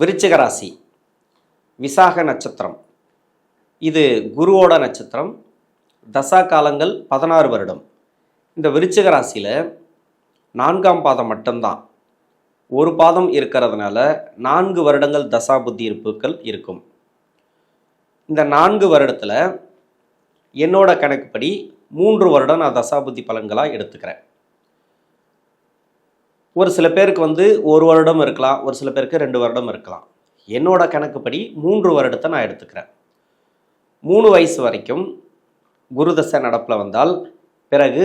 விருச்சிக ராசி விசாக நட்சத்திரம். இது குருவோட நட்சத்திரம். தசா காலங்கள் பதினாறு வருடம். இந்த விருச்சிக ராசியில் நான்காம் பாதம் மட்டும்தான். ஒரு பாதம் இருக்கிறதுனால நான்கு வருடங்கள் தசா புத்தி இருப்புகள் இருக்கும். இந்த நான்கு வருடத்தில் என்னோட கணக்குப்படி மூன்று வருடம் நான் தசாபுத்தி பலன்களாக எடுத்துக்கிறேன். ஒரு சில பேருக்கு வந்து ஒரு வருடம் இருக்கலாம் ஒரு சில பேருக்கு ரெண்டு வருடம் இருக்கலாம். என்னோட கணக்குப்படி மூன்று வருடத்தை நான் எடுத்துக்கிறேன். மூணு வயசு வரைக்கும் குருதசை நடப்பில் வந்தால் பிறகு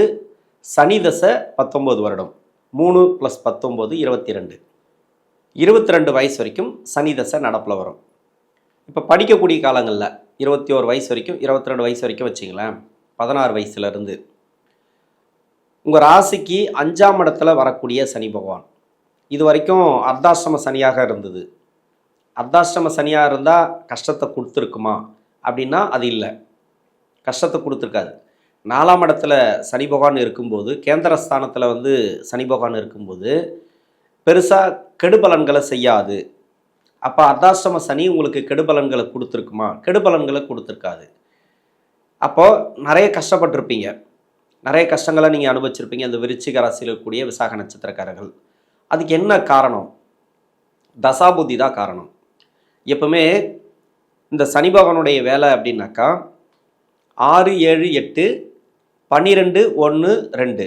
சனி தசை பத்தொம்போது வருடம். மூணு ப்ளஸ் பத்தொம்போது இருபத்தி ரெண்டு இருபத்தி ரெண்டு வயசு வரைக்கும் சனி தசை நடப்பில் வரும். இப்போ படிக்கக்கூடிய காலங்களில் இருபத்தி ஓரு வயசு வரைக்கும் இருபத்தி ரெண்டு வயசு வரைக்கும் வச்சிங்களேன் பதினாறு வயசுலேருந்து உங்கள் ராசிக்கு அஞ்சாம் இடத்துல வரக்கூடிய சனி பகவான். இது வரைக்கும் அர்த்தாஷ்டம சனியாக இருந்தது. அர்த்தாஷ்டம சனியாக இருந்தால் கஷ்டத்தை கொடுத்துருக்குமா? அப்படின்னா அது இல்லை. கஷ்டத்தை கொடுத்துருக்காது. நாலாம் இடத்துல சனி பகவான் இருக்கும்போது கேந்திரஸ்தானத்தில் வந்து சனி பகவான் இருக்கும்போது பெருசாக கெடுபலன்களை செய்யாது. அப்போ அர்த்தாஷ்டம சனி உங்களுக்கு கெடுபலன்களை கொடுத்துருக்குமா? கெடுபலன்களை கொடுத்துருக்காது. அப்போது நிறைய கஷ்டப்பட்டிருப்பீங்க. நிறைய கஷ்டங்களை நீங்கள் அனுபவிச்சிருப்பீங்க. அந்த விருச்சிக ராசியில் இருக்கக்கூடிய விசாக நட்சத்திரக்காரர்கள். அதுக்கு என்ன காரணம்? தசாபுத்தி தான் காரணம். எப்பவுமே இந்த சனி பகவானுடைய வேலை அப்படின்னாக்கா ஆறு ஏழு எட்டு பன்னிரெண்டு ஒன்று ரெண்டு.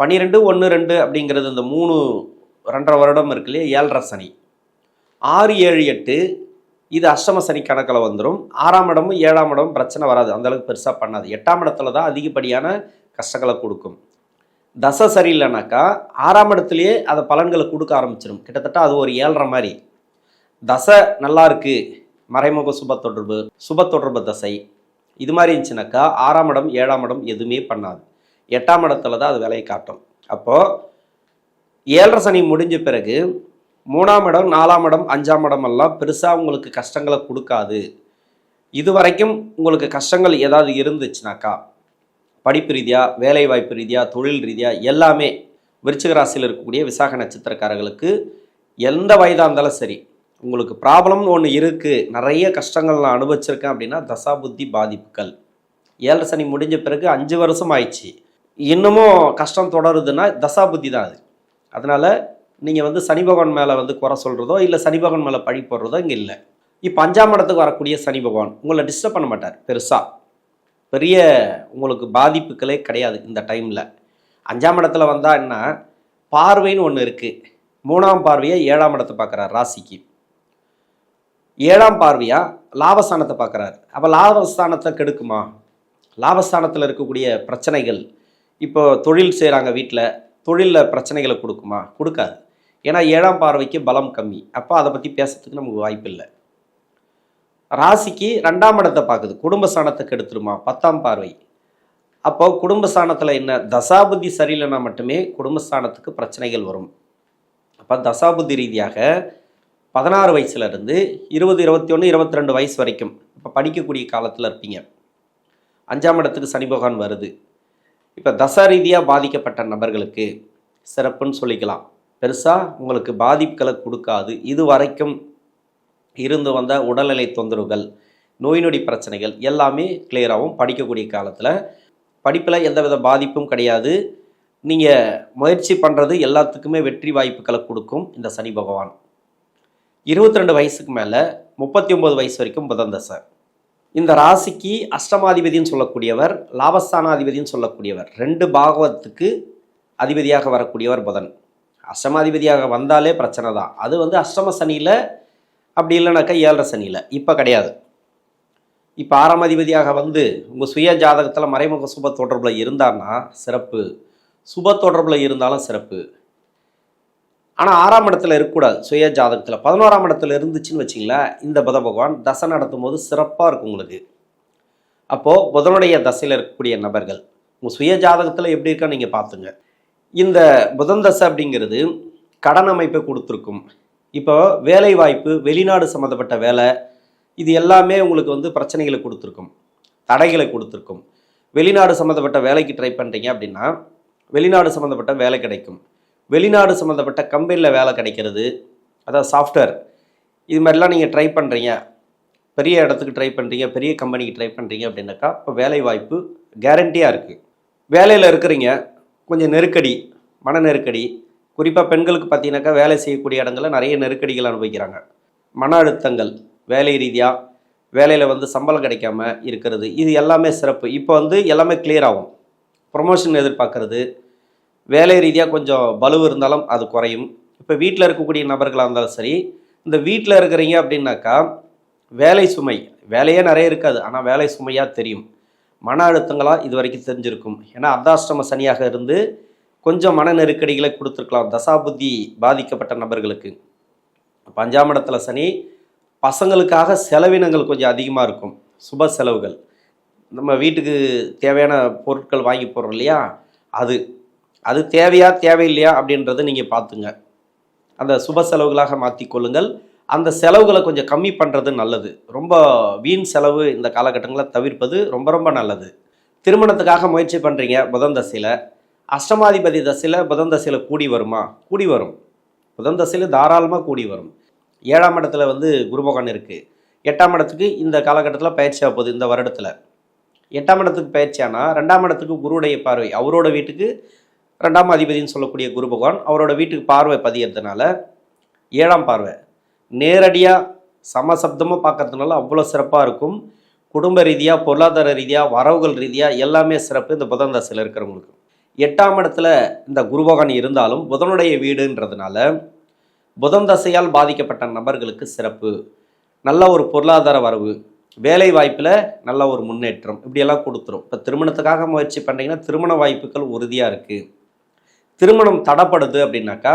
பன்னிரெண்டு ஒன்று ரெண்டு அப்படிங்கிறது இந்த மூணு ரெண்டரை வருடம் இருக்கு இல்லையா? ஏழரை சனி. ஆறு ஏழு எட்டு இது அஷ்டம சனி கணக்கில் வந்துடும் ஆறாம் இடமும் ஏழாம் இடமும் பிரச்சனை வராது. அந்தளவுக்கு பெருசாக பண்ணாது. எட்டாம் இடத்துல தான் அதிகப்படியான கஷ்டங்களை கொடுக்கும். தசை சரியில்லைனாக்கா ஆறாம் இடத்துலையே அதை பலன்களை கொடுக்க ஆரம்பிச்சிடும் கிட்டத்தட்ட அது ஒரு ஏழரை மாதிரி தசை நல்லா இருக்கு. மறைமுக சுப தொடர்பு சுப தொடர்பு தசை. இது மாதிரி இருந்துச்சுனாக்கா ஆறாம் இடம் ஏழாம் இடம் எதுவுமே பண்ணாது. எட்டாம் இடத்துல தான் அது விலையை காட்டும். அப்போது ஏழரை சனி முடிஞ்ச பிறகு மூணாம் இடம் நாலாம் இடம் அஞ்சாம் இடம் எல்லாம் பெருசாக உங்களுக்கு கஷ்டங்களை கொடுக்காது. இது வரைக்கும் உங்களுக்கு கஷ்டங்கள் ஏதாவது இருந்துச்சுனாக்கா படிப்பு ரீதியாக வேலை வாய்ப்பு ரீதியாக தொழில் ரீதியாக எல்லாமே விருச்சிக ராசியில் இருக்கக்கூடிய விசாக நட்சத்திரக்காரர்களுக்கு எந்த வயதாக இருந்தாலும் சரி உங்களுக்கு ப்ராப்ளம்னு ஒன்று இருக்குது நிறைய கஷ்டங்கள் நான் அனுபவிச்சிருக்கேன் அப்படின்னா தசாபுத்தி பாதிப்புகள். ஏழரை சனி முடிஞ்ச பிறகு அஞ்சு வருஷம் ஆயிடுச்சு. இன்னமும் கஷ்டம் தொடருதுன்னா தசாபுத்தி தான் அது. அதனால் நீங்கள் வந்து சனி பகவான் மேலே வந்து குறை சொல்கிறதோ இல்லை சனி பகவான் மேலே பழி போடுறதோ இங்கே இல்லை. இப்போ அஞ்சாம் இடத்துக்கு வரக்கூடிய சனி பகவான் உங்களை டிஸ்டர்ப் பண்ண மாட்டார் பெருசாக பெரிய உங்களுக்கு பாதிப்புகளே கிடையாது இந்த டைமில் அஞ்சாம் இடத்துல வந்தால் என்ன? பார்வைன்னு ஒன்று இருக்குது மூணாம் பார்வையை ஏழாம் இடத்தை பார்க்குறார் ராசிக்கு. ஏழாம் பார்வையாக லாபஸ்தானத்தை பார்க்குறாரு. அப்போ லாபஸ்தானத்தை கெடுக்குமா? லாபஸ்தானத்தில் இருக்கக்கூடிய பிரச்சனைகள். இப்போ தொழில் செய்கிறாங்க வீட்டில் தொழிலில் பிரச்சனைகளை கொடுக்குமா? கொடுக்காது. ஏன்னா ஏழாம் பார்வைக்கு பலம் கம்மி. அப்போ அதை பற்றி பேசுறதுக்கு நமக்கு வாய்ப்பு இல்லை ராசிக்கு ரெண்டாம் இடத்தை பார்க்குது. குடும்ப சாணத்துக்கு எடுத்துருமா? பத்தாம் பார்வை. அப்போ சாணத்தில் என்ன? தசாபுத்தி சரியில்லைனா மட்டுமே குடும்ப சாணத்துக்கு பிரச்சனைகள் வரும். அப்போ தசாபுத்தி ரீதியாக பதினாறு வயசுலேருந்து இருபது இருபத்தி ஒன்று இருபத்தி ரெண்டு வயசு வரைக்கும் இப்போ படிக்கக்கூடிய காலத்தில் இருப்பீங்க. அஞ்சாம் இடத்துக்கு சனி பகவான் வருது. இப்போ தசா ரீதியாக பாதிக்கப்பட்ட நபர்களுக்கு சிறப்புன்னு சொல்லிக்கலாம். பெருசாக உங்களுக்கு பாதிப்புகளை கொடுக்காது. இது வரைக்கும் இருந்து வந்த உடல்நிலை தொந்தரவுகள் நோய் நொடி பிரச்சனைகள் எல்லாமே கிளியராகவும் படிக்கக்கூடிய காலத்தில். படிப்பில் எந்தவித பாதிப்பும் கிடையாது. நீங்கள் முயற்சி பண்ணுறது எல்லாத்துக்குமே வெற்றி வாய்ப்புகளை கொடுக்கும் இந்த சனி பகவான். இருபத்தி ரெண்டு வயசுக்கு மேலே முப்பத்தி ஒம்பது வயசு வரைக்கும் புதன் தசை. இந்த ராசிக்கு அஷ்டமாதிபதின்னு சொல்லக்கூடியவர் லாபஸ்தானாதிபதினு சொல்லக்கூடியவர். ரெண்டு பாகவத்துக்கு அதிபதியாக வரக்கூடியவர் புதன். அஷ்டமாதிபதியாக வந்தாலே பிரச்சனை தான். அது வந்து அஷ்டம சனியில் அப்படி இல்லைனாக்கா ஏழரை சனியில். இப்போ கிடையாது. இப்போ ஆறாம் அதிபதியாக வந்து உங்கள் சுய ஜாதகத்தில் மறைமுக சுப தொடர்பில் இருந்தார்னா சிறப்பு. சுப தொடர்பில் இருந்தாலும் சிறப்பு. ஆனால் ஆறாம் இடத்துல இருக்கக்கூடாது. சுய ஜாதகத்தில். பதினோராம் இடத்துல இருந்துச்சுன்னு வச்சிங்களேன் இந்த புத பகவான் தசை நடத்தும் போது சிறப்பாக இருக்கும் உங்களுக்கு. அப்போது புதனுடைய தசையில் இருக்கக்கூடிய நபர்கள் உங்கள் சுய ஜாதகத்தில் எப்படி இருக்கா நீங்கள் பார்த்துங்க. இந்த புதன் தசை அப்படிங்கிறது கடன் அமைப்பை கொடுத்துருக்கும். இப்போ வேலை வாய்ப்பு வெளிநாடு சம்மந்தப்பட்ட வேலை இது எல்லாமே உங்களுக்கு வந்து பிரச்சனைகளை கொடுத்துருக்கும் தடைகளை கொடுத்துருக்கும். வெளிநாடு சம்மந்தப்பட்ட வேலைக்கு ட்ரை பண்ணுறீங்க அப்படின்னா வெளிநாடு சம்மந்தப்பட்ட வேலை கிடைக்கும். வெளிநாடு சம்மந்தப்பட்ட கம்பெனியில் வேலை கிடைக்கிறது அதாவது சாஃப்ட்வேர் இது மாதிரிலாம் நீங்கள் ட்ரை பண்ணுறீங்க பெரிய இடத்துக்கு ட்ரை பண்ணுறீங்க பெரிய கம்பெனிக்கு ட்ரை பண்ணுறீங்க அப்படின்னாக்கா இப்போ வேலை வாய்ப்பு கேரண்டியாக இருக்குது வேலையில் இருக்கிறீங்க கொஞ்சம் நெருக்கடி மன நெருக்கடி குறிப்பாக பெண்களுக்கு பார்த்தீங்கன்னாக்கா வேலை செய்யக்கூடிய இடங்களில் நிறைய நெருக்கடிகள் அனுபவிக்கிறாங்க. மன அழுத்தங்கள் வேலை ரீதியாக வேலையில் வந்து சம்பளம் கிடைக்காம இருக்கிறது இது எல்லாமே சிறப்பு. இப்போ வந்து எல்லாமே கிளியர் ஆகும். ப்ரொமோஷன் எதிர்பார்க்கறது வேலை ரீதியாக கொஞ்சம் பலுவு இருந்தாலும் அது குறையும். இப்போ வீட்டில் இருக்கக்கூடிய நபர்களாக இருந்தாலும் சரி இந்த வீட்டில் இருக்கிறீங்க அப்படின்னாக்கா வேலை சுமை வேலையே நிறைய இருக்காது ஆனால் வேலை சுமையாக தெரியும். மன அழுத்தங்களாக இது வரைக்கும் தெரிஞ்சிருக்கும். ஏன்னா அர்த்தாஷ்டம சனியாக இருந்து கொஞ்சம் மன நெருக்கடிகளை கொடுத்துருக்கலாம். தசாபுத்தி பாதிக்கப்பட்ட நபர்களுக்கு. பஞ்சாம் இடத்துல சனி பசங்களுக்காக செலவினங்கள் கொஞ்சம் அதிகமாக இருக்கும். சுப செலவுகள். நம்ம வீட்டுக்கு தேவையான பொருட்கள் வாங்கி போடுறோம் இல்லையா? அது. அது தேவையா தேவையில்லையா அப்படின்றத நீங்கள் பார்த்துங்க. அந்த சுப செலவுகளாக மாற்றிக்கொள்ளுங்கள் அந்த செலவுகளை கொஞ்சம் கம்மி பண்ணுறது நல்லது. ரொம்ப வீண் செலவு இந்த காலகட்டங்களை தவிர்ப்பது ரொம்ப ரொம்ப நல்லது. திருமணத்துக்காக முயற்சி பண்ணுறீங்க புதன் தசையில். அஷ்டமாதிபதி தசையில் புதன் தசையில் கூடி வருமா? கூடி வரும். புதன் தசையில் தாராளமாக கூடி வரும். ஏழாம் இடத்துல வந்து குருபகவான் இருக்குது எட்டாம் இடத்துக்கு இந்த காலகட்டத்தில் பயிற்சியாக போகுது இந்த வருடத்தில். எட்டாம் இடத்துக்கு பயிற்சியானா ரெண்டாம் இடத்துக்கு குருவுடைய பார்வை அவரோட வீட்டுக்கு ரெண்டாம் அதிபதினு சொல்லக்கூடிய குரு பகவான் அவரோட வீட்டுக்கு பார்வை பதியறதுனால ஏழாம் பார்வை. நேரடியாக சமசப்தமாக பார்க்கறதுனால அவ்வளோ சிறப்பாக இருக்கும். குடும்ப ரீதியாக பொருளாதார ரீதியாக வரவுகள் ரீதியாக எல்லாமே சிறப்பு இந்த புதன் தசையில் இருக்கிறவங்களுக்கு. எட்டாம் இடத்துல இந்த குருபகவான் இருந்தாலும் புதனுடைய வீடுன்றதுனால புதன் தசையால் பாதிக்கப்பட்ட நபர்களுக்கு சிறப்பு. நல்ல ஒரு பொருளாதார வரவு வேலை வாய்ப்பில் நல்ல ஒரு முன்னேற்றம் இப்படியெல்லாம் கொடுத்துரும். இப்போ திருமணத்துக்காக முயற்சி பண்ணுறீங்கன்னா திருமண வாய்ப்புகள் உறுதியாக இருக்குது திருமணம் தடப்படுது அப்படின்னாக்கா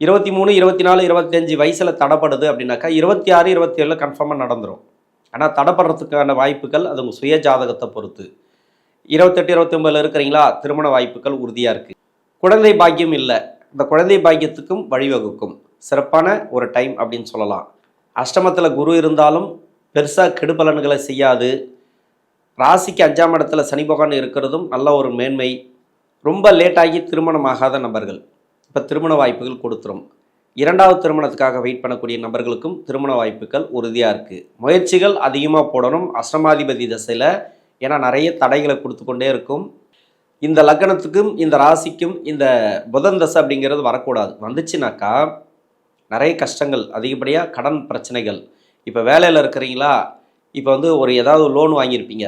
இருபத்தி மூணு இருபத்தி நாலு இருபத்தஞ்சு வயசில் தடப்படுது அப்படின்னாக்கா இருபத்தி ஆறு இருபத்தி ஏழில் கன்ஃபார்மாக நடந்துடும் ஆனால் தடப்படுறதுக்கான வாய்ப்புகள் அது உங்கள் சுய ஜாதகத்தை பொறுத்து. இருபத்தெட்டு இருபத்தொம்பதில் இருக்கிறீங்களா? திருமண வாய்ப்புகள் உறுதியாக இருக்குது குழந்தை பாக்கியம் இல்லை. இந்த குழந்தை பாக்கியத்துக்கும் வழிவகுக்கும். சிறப்பான ஒரு டைம் அப்படின்னு சொல்லலாம். அஷ்டமத்தில் குரு இருந்தாலும் பெருசாக கெடுபலன்களை செய்யாது. ராசிக்கு அஞ்சாம் இடத்துல சனி பகவான் இருக்கிறதும் நல்ல ஒரு மேன்மை. ரொம்ப லேட்டாகி திருமணம் ஆகாத நபர்கள். இப்போ திருமண வாய்ப்புகள் கொடுத்துரும். இரண்டாவது திருமணத்துக்காக வெயிட் பண்ணக்கூடிய நபர்களுக்கும் திருமண வாய்ப்புகள் உறுதியாக இருக்குது முயற்சிகள் அதிகமாக போடணும். அஷ்டமாதிபதி தசையில் ஏன்னா நிறைய தடைகளை கொடுத்து கொண்டே இருக்கும். இந்த லக்னத்துக்கும் இந்த ராசிக்கும் இந்த புதன் தசை அப்படிங்கிறது வரக்கூடாது. வந்துச்சுனாக்கா நிறைய கஷ்டங்கள் அதிகப்படியாக கடன் பிரச்சனைகள். இப்போ வேலையில் இருக்கிறீங்களா? இப்போ வந்து ஒரு ஏதாவது லோன் வாங்கியிருப்பீங்க.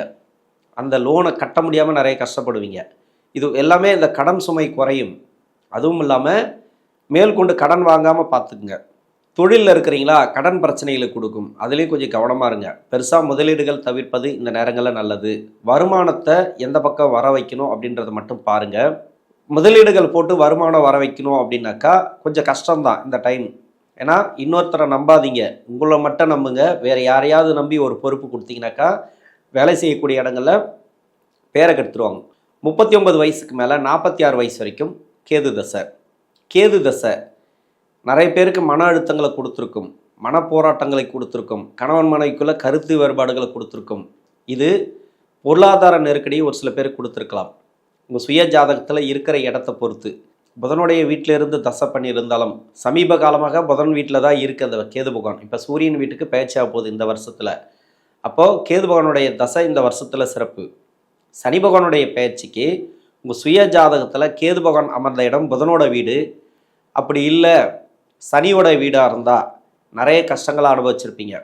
அந்த லோனை கட்ட முடியாமல் நிறைய கஷ்டப்படுவீங்க. இது எல்லாமே இந்த கடன் சுமை குறையும். அதுவும் இல்லாமல் மேற்கொண்டு கடன் வாங்காமல் பார்த்துக்குங்க. தொழிலில் இருக்கிறீங்களா? கடன் பிரச்சனைகளை கொடுக்கும். அதுலேயும் கொஞ்சம் கவனமாக இருங்க. பெருசாக முதலீடுகள் தவிர்ப்பது இந்த நேரங்களில் நல்லது. வருமானத்தை எந்த பக்கம் வர வைக்கணும் அப்படின்றத மட்டும் பாருங்கள் முதலீடுகள் போட்டு வருமானம் வர வைக்கணும் அப்படின்னாக்கா கொஞ்சம் கஷ்டம்தான் இந்த டைம். ஏன்னா இன்னொருத்தரை நம்பாதீங்க. உங்களை மட்டும் நம்புங்க. வேறு யாரையாவது நம்பி ஒரு பொறுப்பு கொடுத்தீங்கன்னாக்கா வேலை செய்யக்கூடிய இடங்களில் பேரை கெடுத்துருவாங்க. முப்பத்தி ஒன்பது வயசுக்கு மேலே நாற்பத்தி ஆறு வயசு வரைக்கும் கேது தசை. கேது தசை. நிறைய பேருக்கு மன அழுத்தங்களை கொடுத்துருக்கும் மன போராட்டங்களை கொடுத்துருக்கும் கணவன் மனைவிக்குள்ள கருத்து வேறுபாடுகளை கொடுத்துருக்கும். இது பொருளாதார நெருக்கடியை ஒரு சில பேருக்கு கொடுத்துருக்கலாம். உங்கள் சுய ஜாதகத்தில் இருக்கிற இடத்த பொறுத்து. புதனுடைய வீட்டில் இருந்து தசை பண்ணியிருந்தாலும் சமீப காலமாக புதன் வீட்டில் தான் இருக்குது அந்த கேது பகவான். இப்போ சூரியன் வீட்டுக்கு பேச்சாக போகுது இந்த வருஷத்தில். அப்போது கேது பகவானுடைய தசை இந்த வருஷத்தில் சிறப்பு. சனி பகவானுடைய பயிற்சிக்கு உங்கள் சுய ஜாதகத்தில் கேது பகவான் அமர்ந்த இடம் புதனோட வீடு. அப்படி இல்லை சனியோட வீடாக இருந்தால் நிறைய கஷ்டங்களை அனுபவிச்சிருப்பீங்க.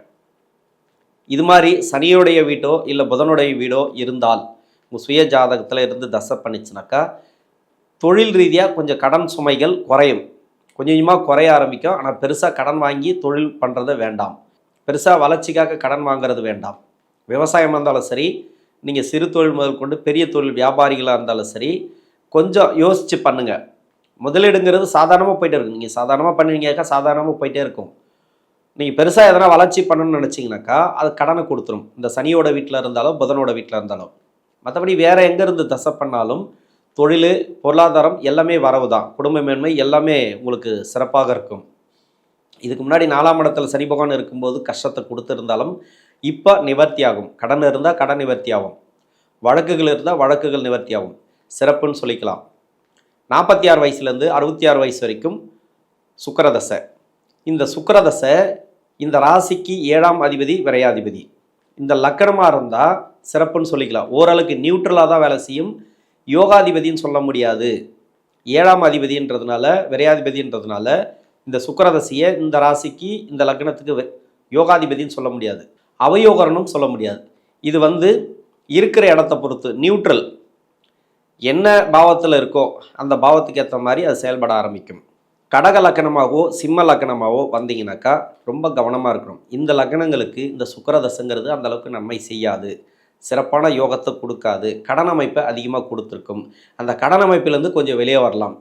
இது மாதிரி சனியோடைய வீடோ இல்லை புதனுடைய வீடோ இருந்தால் உங்கள் சுய ஜாதகத்தில் இருந்து தசை பண்ணிச்சுனாக்கா தொழில் ரீதியாக கொஞ்சம் கடன் சுமைகள் குறையும். கொஞ்சம் கொஞ்சமாக குறைய ஆரம்பிக்கும். ஆனால் பெருசாக கடன் வாங்கி தொழில் பண்ணுறது வேண்டாம். பெருசாக வளர்ச்சிக்காக கடன் வாங்குறது வேண்டாம். விவசாயமாக இருந்தாலும் சரி நீங்கள் சிறு தொழில் முதல் கொண்டு பெரிய தொழில் வியாபாரிகளாக இருந்தாலும் சரி கொஞ்சம் யோசித்து பண்ணுங்கள் முதலீடுங்கிறது சாதாரணமாக போயிட்டே இருக்கும் நீங்கள் சாதாரணமாக பண்ணுவீங்கக்கா சாதாரணமாக போயிட்டே இருக்கும். நீங்கள் பெருசாக எதனா வளர்ச்சி பண்ணணும்னு நினச்சிங்கனாக்கா அது கடனை கொடுத்துரும். இந்த சனியோட வீட்டில் இருந்தாலும் புதனோட வீட்டில் இருந்தாலும். மற்றபடி வேறு எங்கேருந்து தசை பண்ணாலும் தொழில் பொருளாதாரம் எல்லாமே வரவு தான். குடும்ப மேன்மை எல்லாமே உங்களுக்கு சிறப்பாக இருக்கும். இதுக்கு முன்னாடி நாலாம் இடத்துல சனி பகவான் இருக்கும்போது கஷ்டத்தை கொடுத்துருந்தாலும் இப்போ நிவர்த்தி ஆகும் கடன் இருந்தால் கடன் நிவர்த்தி ஆகும் வழக்குகள் இருந்தால் வழக்குகள் நிவர்த்தி ஆகும் சிறப்புன்னு சொல்லிக்கலாம். நாற்பத்தி ஆறு வயசுலேருந்து அறுபத்தி ஆறு வயசு வரைக்கும் சுக்கரதசை. இந்த சுக்கரதசை இந்த ராசிக்கு ஏழாம் அதிபதி விரையாதிபதி. இந்த லக்கணமாக இருந்தால் சிறப்புன்னு சொல்லிக்கலாம். ஓரளவுக்கு நியூட்ரலாக தான் வேலை செய்யும். யோகாதிபதின்னு சொல்ல முடியாது. ஏழாம் அதிபதின்றதுனால விரையாதிபதின்றதுனால இந்த சுக்கரதசையை இந்த ராசிக்கு இந்த லக்னத்துக்கு யோகாதிபதின்னு சொல்ல முடியாது. அவயோகரனும் சொல்ல முடியாது. இது வந்து இருக்கிற இடத்த பொறுத்து நியூட்ரல் என்ன பாவத்தில் இருக்கோ அந்த பாவத்துக்கு ஏற்ற மாதிரி அது செயல்பட ஆரம்பிக்கும். கடக லக்கணமாகவோ சிம்ம லக்கணமாகவோ வந்தீங்கன்னாக்கா ரொம்ப கவனமாக இருக்கணும். இந்த லக்கணங்களுக்கு இந்த சுக்கரதசங்கிறது அந்த அளவுக்கு நன்மை செய்யாது. சிறப்பான யோகத்தை கொடுக்காது. கடன் அமைப்பை அதிகமாக கொடுத்துருக்கும். அந்த கடன் அமைப்பிலேருந்து கொஞ்சம் வெளியே வரலாம்.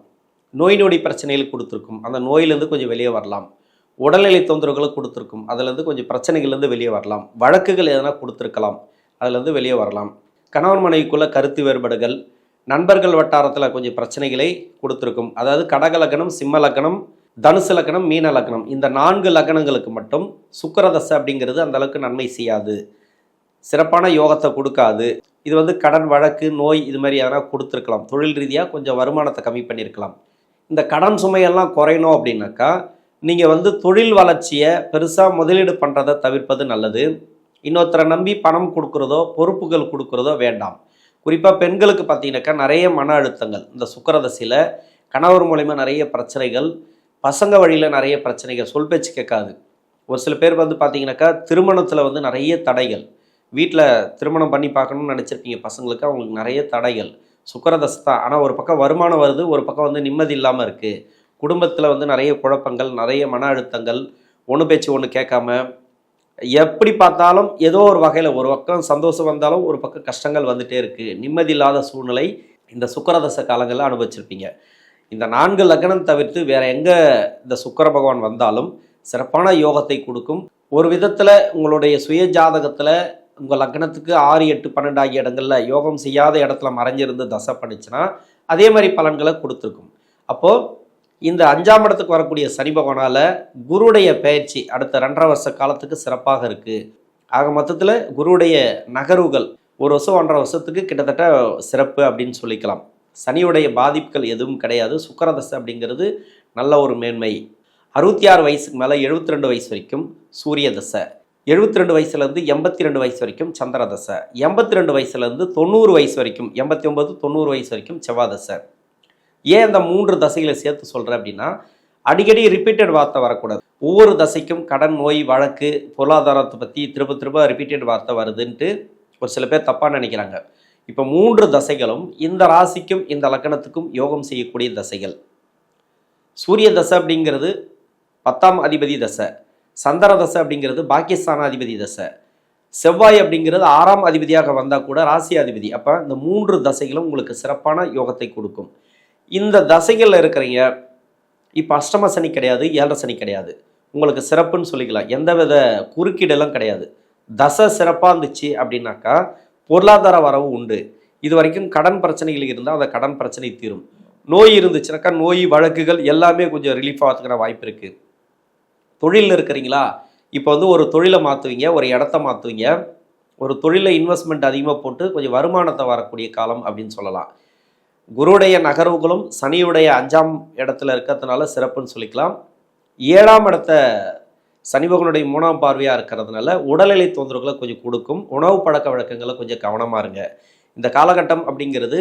நோய் நொடி பிரச்சனைகள் கொடுத்துருக்கும். அந்த நோயிலேருந்து கொஞ்சம் வெளியே வரலாம். உடல்நிலை தொந்தரவுகளை கொடுத்துருக்கும். அதுலேருந்து கொஞ்சம் பிரச்சனைகள்லேருந்து வெளியே வரலாம். வழக்குகள் எதனா கொடுத்துருக்கலாம். அதுலேருந்து வெளியே வரலாம். கணவன் மனைவிக்குள்ள கருத்து வேறுபாடுகள் நண்பர்கள் வட்டாரத்தில் கொஞ்சம் பிரச்சனைகளை கொடுத்துருக்கும். அதாவது கடக லக்னம் சிம்ம லக்னம் தனுசு லக்னம் மீன லக்னம். இந்த நான்கு லக்னங்களுக்கு மட்டும் சுக்கரதசை அப்படிங்கிறது அந்தளவுக்கு நன்மை செய்யாது. சிறப்பான யோகத்தை கொடுக்காது. இது வந்து கடன் வழக்கு நோய் இது மாதிரி எதனா கொடுத்துருக்கலாம். தொழில் ரீதியாக கொஞ்சம் வருமானத்தை கம்மி பண்ணியிருக்கலாம். இந்த கடன் சுமையெல்லாம் குறையணும் அப்படின்னாக்கா நீங்கள் வந்து தொழில் வளர்ச்சியை பெருசாக முதலீடு பண்ணுறதை தவிர்ப்பது நல்லது. இன்னொருத்தரை நம்பி பணம் கொடுக்குறதோ பொறுப்புகள் கொடுக்குறதோ வேண்டாம். குறிப்பாக பெண்களுக்கு பார்த்தீங்கன்னாக்கா நிறைய மன அழுத்தங்கள். இந்த சுக்கரதசையில் கணவர் மூலயமா நிறைய பிரச்சனைகள் பசங்க வழியில் நிறைய பிரச்சனைகள் சொல் பேச்சு கேட்காது. ஒரு சில பேர் வந்து பார்த்தீங்கன்னாக்கா திருமணத்தில் வந்து நிறைய தடைகள். வீட்டில் திருமணம் பண்ணி பார்க்கணும்னு நினச்சிருப்பீங்க பசங்களுக்கு அவங்களுக்கு நிறைய தடைகள். சுக்கரதசை தான். ஆனால் ஒரு பக்கம் வருமானம் வருது ஒரு பக்கம் வந்து நிம்மதி இல்லாமல் இருக்குது குடும்பத்தில் வந்து நிறைய குழப்பங்கள் நிறைய மன அழுத்தங்கள். ஒன்று பேச்சு ஒன்று கேட்காம எப்படி பார்த்தாலும் ஏதோ ஒரு வகையில் ஒரு பக்கம் சந்தோஷம் வந்தாலும் ஒரு பக்கம் கஷ்டங்கள் வந்துட்டே இருக்குது நிம்மதி இல்லாத சூழ்நிலை இந்த சுக்கரதச காலங்களில் அனுபவிச்சிருப்பீங்க. இந்த நான்கு லக்னம் தவிர்த்து வேற எங்கே இந்த சுக்கர பகவான் வந்தாலும் சிறப்பான யோகத்தை கொடுக்கும். ஒரு விதத்தில் உங்களுடைய சுய ஜாதகத்தில் உங்கள் லக்னத்துக்கு ஆறு எட்டு பன்னெண்டு ஆகிய இடங்களில் யோகம் செய்யாத இடத்துல மறைஞ்சிருந்து தசை பண்ணிச்சுன்னா அதே மாதிரி பலன்களை கொடுத்துருக்கும். அப்போது இந்த அஞ்சாம் இடத்துக்கு வரக்கூடிய சனி பகவானால் குருடைய பயிற்சி அடுத்த ரெண்டரை வருஷ காலத்துக்கு சிறப்பாக இருக்குது ஆக மொத்தத்தில் குருடைய நகர்வுகள் ஒரு வருஷம் ஒன்றரை வருஷத்துக்கு கிட்டத்தட்ட சிறப்பு அப்படின்னு சொல்லிக்கலாம். சனியுடைய பாதிப்புகள் எதுவும் கிடையாது. சுக்கரதசை அப்படிங்கிறது நல்ல ஒரு மேன்மை. அறுபத்தி ஆறு வயசுக்கு மேலே எழுபத்தி ரெண்டு வயசு வரைக்கும் சூரிய தசை. எழுபத்தி ரெண்டு வயசுலேருந்து எண்பத்தி ரெண்டு வயசு வரைக்கும் சந்திர தசை. எண்பத்தி ரெண்டு வயசுலேருந்து தொண்ணூறு வயசு வரைக்கும் எண்பத்தி ஒம்பது தொண்ணூறு வயசு வரைக்கும் செவ்வாய் தசை. ஏன் இந்த மூன்று தசைகளை சேர்த்து சொல்கிறேன் அப்படின்னா அடிக்கடி ரிப்பீட்டட் வார்த்தை வரக்கூடாது. ஒவ்வொரு தசைக்கும் கடன் நோய் வழக்கு பொருளாதாரத்தை பற்றி திரும்ப திரும்ப ரிப்பீட்டட் வார்த்தை வருதுன்ட்டு ஒரு சில பேர் தப்பாக நினைக்கிறாங்க. இப்போ மூன்று தசைகளும் இந்த ராசிக்கும் இந்த லக்கணத்துக்கும் யோகம் செய்யக்கூடிய தசைகள். சூரிய தசை அப்படிங்கிறது பத்தாம் அதிபதி தசை. சந்திர தசை அப்படிங்கிறது பாகிஸ்தான் அதிபதி தசை. செவ்வாய் அப்படிங்கிறது ஆறாம் அதிபதியாக வந்தால் கூட ராசி அதிபதி அப்போ இந்த மூன்று தசைகளும் உங்களுக்கு சிறப்பான யோகத்தை கொடுக்கும். இந்த தசைகளில் இருக்கிறீங்க இப்போ அஷ்டம சனி கிடையாது ஏழரை சனி கிடையாது. உங்களுக்கு சிறப்புன்னு சொல்லிக்கலாம். எந்த வித குறுக்கீடெல்லாம் கிடையாது. தசை சிறப்பாக இருந்துச்சு அப்படின்னாக்கா பொருளாதார வரவு உண்டு. இது வரைக்கும் கடன் பிரச்சனைகள் இருந்தால் அந்த கடன் பிரச்சனை தீரும். நோய் இருந்துச்சுனாக்கா நோய் வழக்குகள் எல்லாமே கொஞ்சம் ரிலீஃப் ஆகிறதுக்கான வாய்ப்பு இருக்குது தொழிலில் இருக்கிறீங்களா? இப்போ வந்து ஒரு தொழிலை மாற்றுவீங்க ஒரு இடத்த மாற்றுவீங்க ஒரு தொழிலை இன்வெஸ்ட்மெண்ட் அதிகமாக போட்டு கொஞ்சம் வருமானத்தை வரக்கூடிய காலம் அப்படின்னு சொல்லலாம். குருடைய நகர்வுகளும் சனியுடைய அஞ்சாம் இடத்துல இருக்கிறதுனால சிறப்புன்னு சொல்லிக்கலாம். ஏழாம் இடத்த சனிபகனுடைய மூணாம் பார்வையாக இருக்கிறதுனால உடல்நிலை தொந்தரவுகளை கொஞ்சம் கொடுக்கும். உணவு பழக்க வழக்கங்களை கொஞ்சம் கவனமாக இருங்க. இந்த காலகட்டம் அப்படிங்கிறது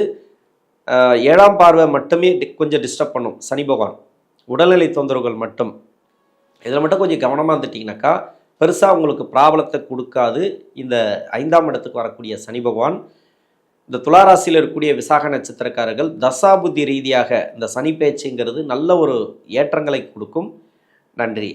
ஏழாம் பார்வை மட்டுமே கொஞ்சம் டிஸ்டர்ப் பண்ணும். சனி பகவான் உடல்நிலை தொந்தரவுகள் மட்டும். இதில் மட்டும் கொஞ்சம் கவனமாக இருந்துட்டிங்கனாக்கா பெருசாக உங்களுக்கு ப்ராப்ளத்தை கொடுக்காது. இந்த ஐந்தாம் இடத்துக்கு வரக்கூடிய சனி பகவான் இந்த துளாராசியில் இருக்கக்கூடிய விசாக நட்சத்திரக்காரர்கள் தசாபுத்தி ரீதியாக இந்த சனி பேச்சுங்கிறது நல்ல ஒரு ஏற்றங்களை கொடுக்கும். நன்றி.